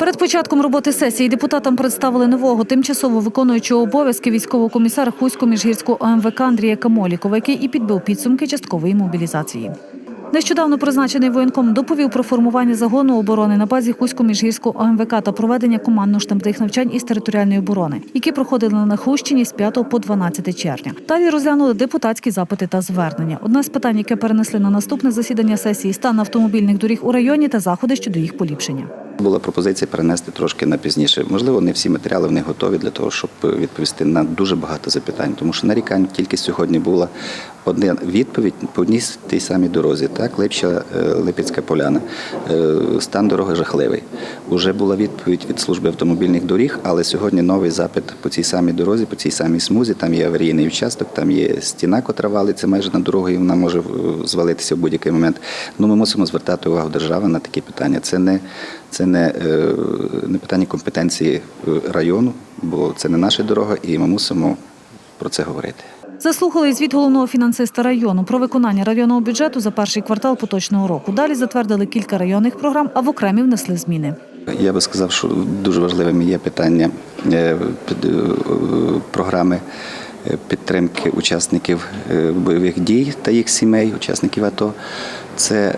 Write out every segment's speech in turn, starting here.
Перед початком роботи сесії депутатам представили нового тимчасово виконуючого обов'язки військового комісара Хуського міжгірського ОМВК Андрія Камолікова, який і підбив підсумки часткової мобілізації. Нещодавно призначений воєнком доповів про формування загону оборони на базі Хуського міжгірського ОМВК та проведення командно-штабних навчань із територіальної оборони, які проходили на Хущині з 5 по 12 червня. Далі розглянули депутатські запити та звернення. Одне з питань, яке перенесли на наступне засідання сесії, стан автомобільних доріг у районі та заходи щодо їх поліпшення. Була пропозиція перенести трошки на пізніше. Можливо, не всі матеріали в них готові для того, щоб відповісти на дуже багато запитань, тому що нарікань тільки сьогодні була одна відповідь по одній тій самій дорозі. Так, Липча е, Липецька поляна. Е, Стан дороги жахливий. Уже була відповідь від служби автомобільних доріг, але сьогодні новий запит по цій самій дорозі, по цій самій смузі. Там є аварійний участок, там є стіна, котра валиться майже на дорогу, і вона може е, звалитися в будь-який момент. Ну, ми мусимо звертати увагу держави на такі питання. Це не це не, е, не питання компетенції е, району, бо це не наша дорога, і ми мусимо про це говорити. Заслухали звіт головного фінансиста району про виконання районного бюджету за перший квартал поточного року. Далі затвердили кілька районних програм, а в окремі внесли зміни. Я би сказав, що дуже важливим є питання е, програми підтримки учасників е, бойових дій та їх сімей, учасників АТО. Це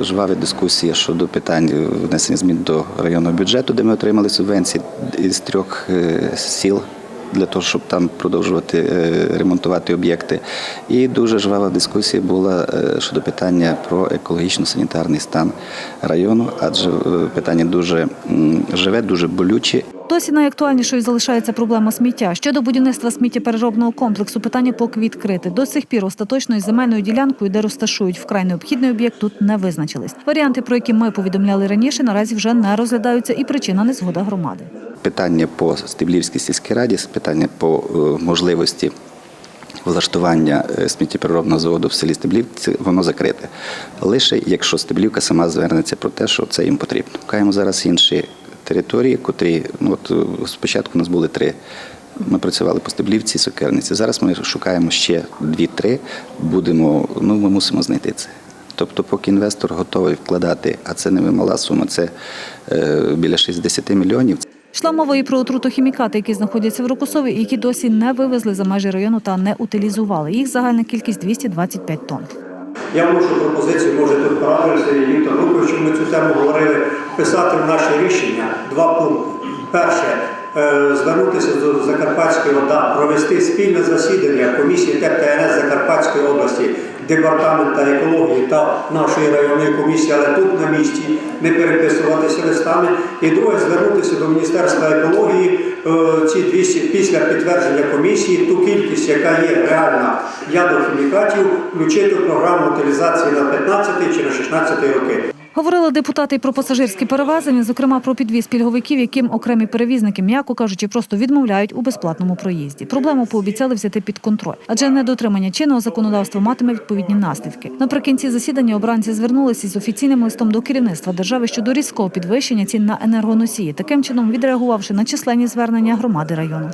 жваві жвава дискусія щодо питань е, внесення змін до районного бюджету, де ми отримали субвенції із трьох е, сіл. Для того, щоб там продовжувати е, ремонтувати об'єкти. І дуже жвава дискусія була е, щодо питання про екологічно-санітарний стан району, адже е, питання дуже живе, дуже болюче. Досі найактуальнішою залишається проблема сміття. Щодо будівництва сміттєпереробного комплексу, питання поки відкрите. До сих пір остаточною земельною ділянкою, де розташують вкрай необхідний об'єкт, тут не визначились. Варіанти, про які ми повідомляли раніше, наразі вже не розглядаються, і причина незгода громади. Питання по Стеблівській сільській раді, питання по е, можливості влаштування е, сміттєпереробного заводу в селі Стеблівці, воно закрите. Лише якщо Стеблівка сама звернеться про те, що це їм потрібно. Шукаємо зараз інші території, котрі ну от е, спочатку у нас були три. Ми працювали по Стеблівці, Сокерниці. Зараз ми шукаємо ще дві-три. Будемо, ну ми мусимо знайти це. Тобто, поки інвестор готовий вкладати, а це не мала сума, це е, біля 60 мільйонів. Йшла мова і про отрутохімікати, які знаходяться в Рокосові і які досі не вивезли за межі району та не утилізували. Їх загальна кількість 225 тонн. Я вношу пропозицію, може тут порадився і Віктор Лукович, ми цю тему говорили, писати в наше рішення два пункти. Перше, звернутися до Закарпатської ОДА, провести спільне засідання комісії ТЕП Закарпатської області, департамента екології та нашої районної комісії, але тут на місці не переписуватися листами. І друге, звернутися до Міністерства екології е, ці 200, після підтвердження комісії ту кількість, яка є реальна ядохімікатів, включити в програму утилізації на 15 чи на 16 роки. Говорили депутати й про пасажирські перевезення, зокрема про підвіз пільговиків, яким окремі перевізники, м'яко кажучи, просто відмовляють у безплатному проїзді. Проблему пообіцяли взяти під контроль, адже недотримання чинного законодавства матиме відповідні наслідки. Наприкінці засідання обранці звернулися з офіційним листом до керівництва держави щодо різкого підвищення цін на енергоносії, таким чином відреагувавши на численні звернення громади району.